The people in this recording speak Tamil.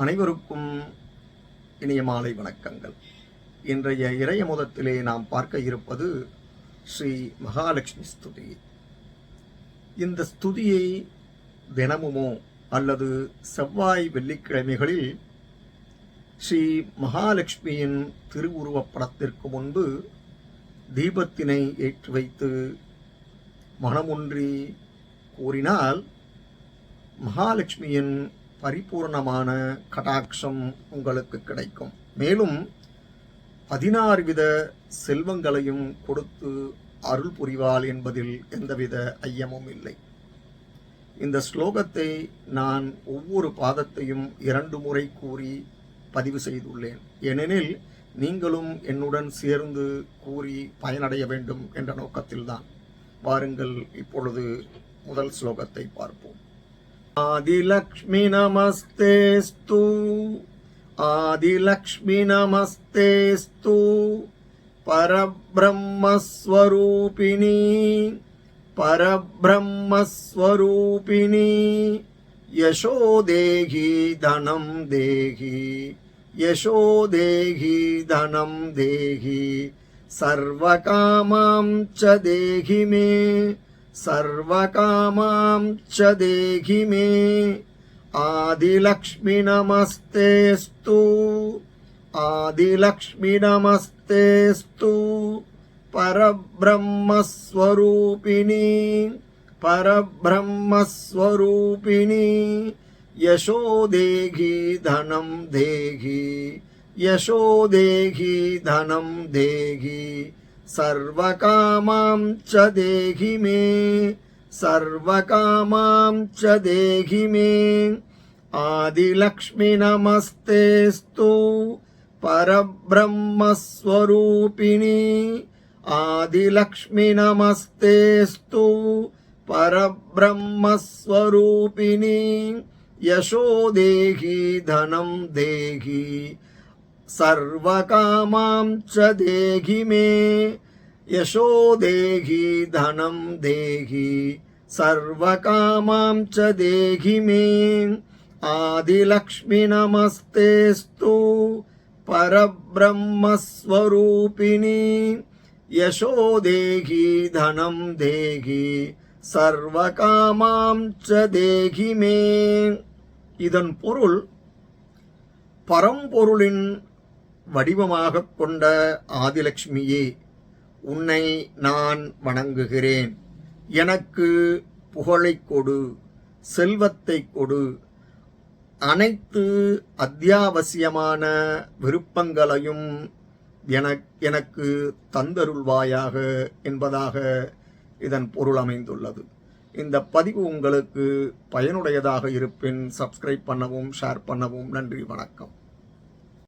அனைவருக்கும் இனிய மாலை வணக்கங்கள். இன்றைய இறைய முதத்திலே நாம் பார்க்க இருப்பது ஸ்ரீ மகாலட்சுமி ஸ்துதி. இந்த ஸ்துதியை தினமுமோ அல்லது செவ்வாய் வெள்ளிக்கிழமைகளில் ஸ்ரீ மகாலட்சுமியின் திருவுருவப் படத்திற்கு முன்பு தீபத்தினை ஏற்றி வைத்து மனமொன்றி கூறினால் மகாலட்சுமியின் பரிபூர்ணமான கடாட்சம் உங்களுக்கு கிடைக்கும். மேலும் பதினாறு வித செல்வங்களையும் கொடுத்து அருள் புரிவாள் என்பதில் எந்தவித ஐயமும் இல்லை. இந்த ஸ்லோகத்தை நான் ஒவ்வொரு பாதத்தையும் இரண்டு முறை கூறி பதிவு செய்துள்ளேன். ஏனெனில் நீங்களும் என்னுடன் சேர்ந்து கூறி பயனடைய வேண்டும் என்ற நோக்கத்தில்தான். வாருங்கள் இப்பொழுது முதல் ஸ்லோகத்தை பார்ப்போம். ఆదిలక్ష్మి నమస్తేస్తు. ఆదిలక్ష్మి నమస్తేస్తు. పరబ్రహ్మస్వరూపిణి. పరబ్రహ్మస్వరూపిణి. యశో దేహి ధనం దేహి. యశో దేహి ధనం దేహి. సర్వకామాం చ దేహి మే. सर्वकामां च देहि मे आदिलक्ष्मि नमस्तेऽस्तु आदिलक्ष्मि नमस्तेऽस्तु परब्रह्मस्वरूपिणी परब्रह्मस्वरूपिणी यशो देहि धनं देहि यशो देहि धनं देहि सर्वकामां च देहि मे सर्वकामां च देहि मे आदिलक्ष्मि नमस्तेऽस्तु परब्रह्मस्वरूपिणी आदिलक्ष्मि नमस्तेऽस्तु परब्रह्मस्वरूपिणी यशो देहि धनं देहि सर्वकामां च देहि मे यशो देहि धनं देहि सर्वकामां च देहि मे आदिलक्ष्मि नमस्तेऽस्तु परब्रह्मस्वरूपिणी यशो देहि धनं देहि सर्वकामां च देहि मे இதன் பொருள் பரம்பொருளின் வடிவமாக கொண்ட ஆதிலட்சுமியே உன்னை நான் வணங்குகிறேன். எனக்கு புகழை கொடு செல்வத்தை கொடு. அனைத்து அத்தியாவசியமான விருப்பங்களையும் எனக்கு தந்தருள்வாயாக என்பதாக இதன் பொருள் அமைந்துள்ளது. இந்த பதிவு உங்களுக்கு பயனுடையதாக இருப்பின் சப்ஸ்கிரைப் பண்ணவும் ஷேர் பண்ணவும் நன்றி வணக்கம்.